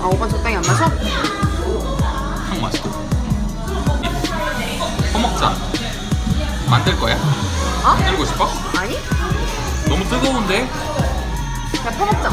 아 오빠 적당히 안 마셔? 향 맛있고 퍼먹자 만들 거야? 어? 만들고 싶어? 아니? 너무 뜨거운데? 그냥 퍼먹자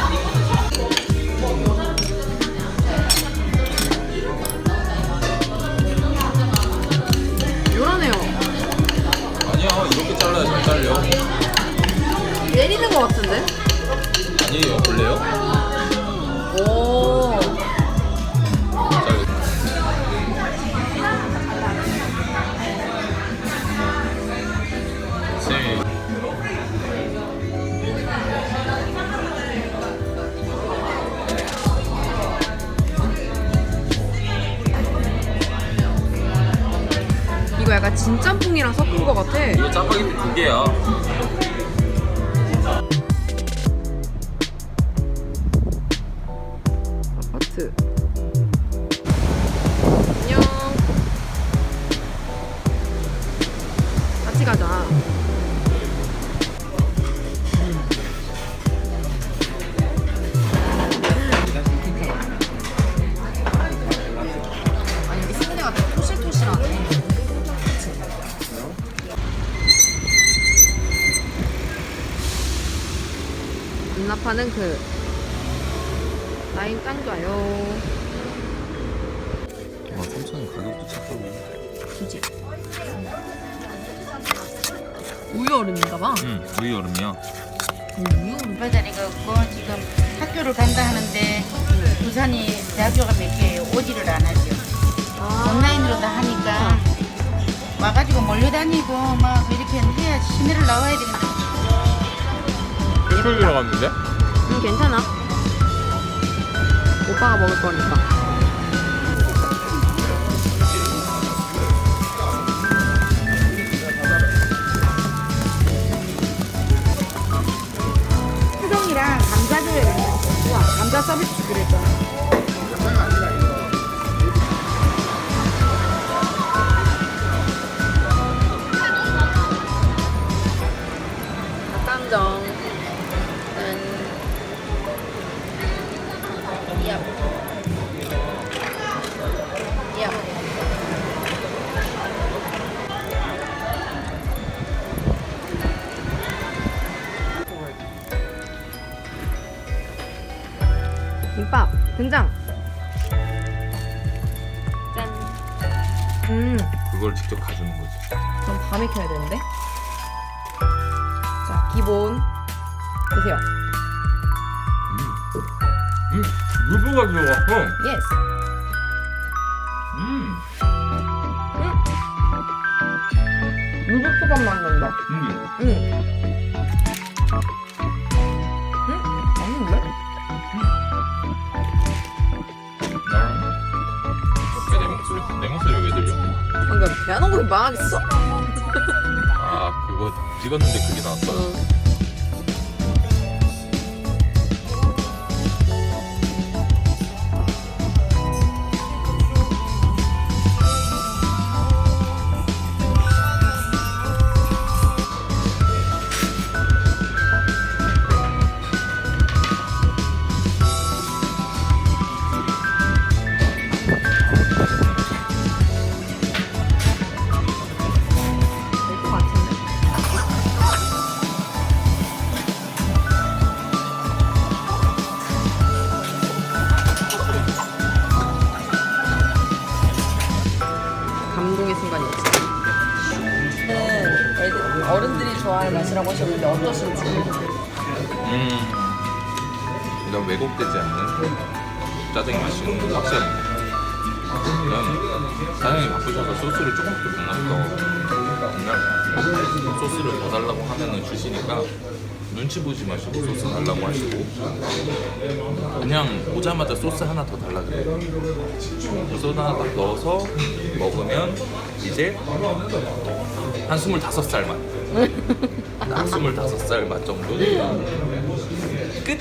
약간 진짬뽕이랑 섞은 것 같아. 이거 짜파게티 두 개야. 아파트. 안녕. 같이 가자 눈나파는 그 라인 짱 좋아요. 와 3,000원 가격도 착하고. 굳이. 우유 얼음인가 봐. 응 우유 얼음이야 우유 얼음 배달이가 없고 지금 학교를 간다 하는데 부산이 대학교가 몇 개예요. 오지를 안 하죠. 아, 온라인으로 다 하니까. 와가지고 몰려다니고 막 이렇게 해야 시내를 나와야 되는데 일주일 들어갔는데? 음, 괜찮아 오빠가 먹을 거니까 수동이랑 감자를 우와 감자 서비스 그랬죠. 닭 야. 야. 김밥 등장. 짠. 음, 그걸 직접 가주는 거지. 그럼 밤에 켜야 되는데? 자 기본. 드세요. 음 유부가 들어갔어 예스 음 루비프밥 맛 난다 음. 응. 응? 아닌데? 내 목소리 내 목소리 왜 들려? 방금 대한항공이 망하겠어? 아 그거 찍었는데 그게 나왔다 응. 맛이라고 하셨는데 어떠신지? 음. 이런 왜곡되지 않는 짜장이 맛있는 건 확실합니다 그냥 사장님이 바쁘셔서 소스를 조금밖에 못 넣어서 그냥 소스를 더 달라고 하면은 주시니까 눈치 보지 마시고 소스 달라고 하시고. 그냥 오자마자 소스 하나 더 달라 그래요. 소스 하나 딱 넣어서 먹으면 이제 한 25살 맛. 딱 25살 맛 정도. 끝.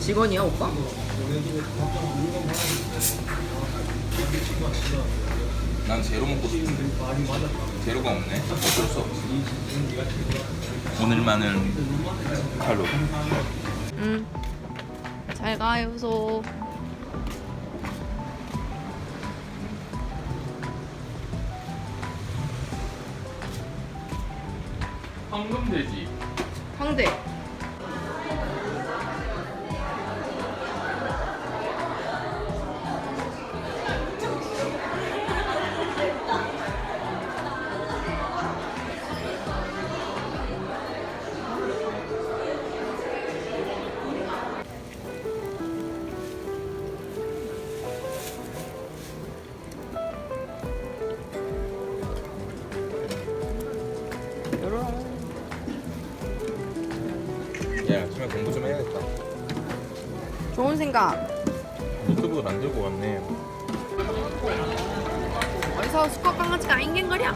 직원이야, 오빠? 난 제로 먹고 싶은데 제로가 없네 어쩔 수 없지 오늘만은 칼로 응. 잘 가요 소. 황금돼지 황대. 야 아침에 공부 좀 해야겠다 좋은 생각. 노트북을 만들고 왔네 어디서 수컷 강아지가 앵앵거려?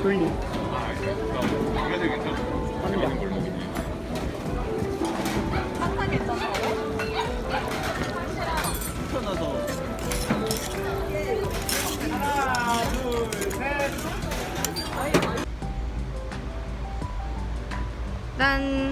졸리. one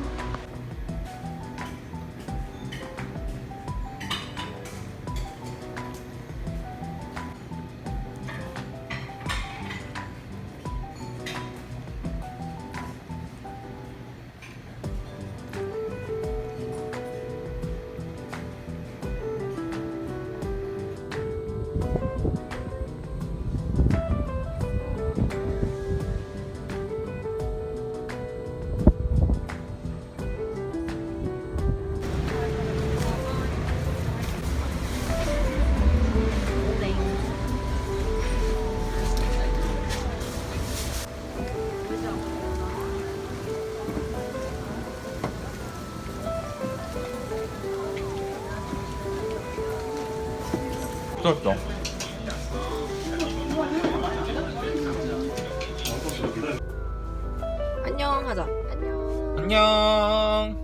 난 떴어 안녕 하자. 안녕. 안녕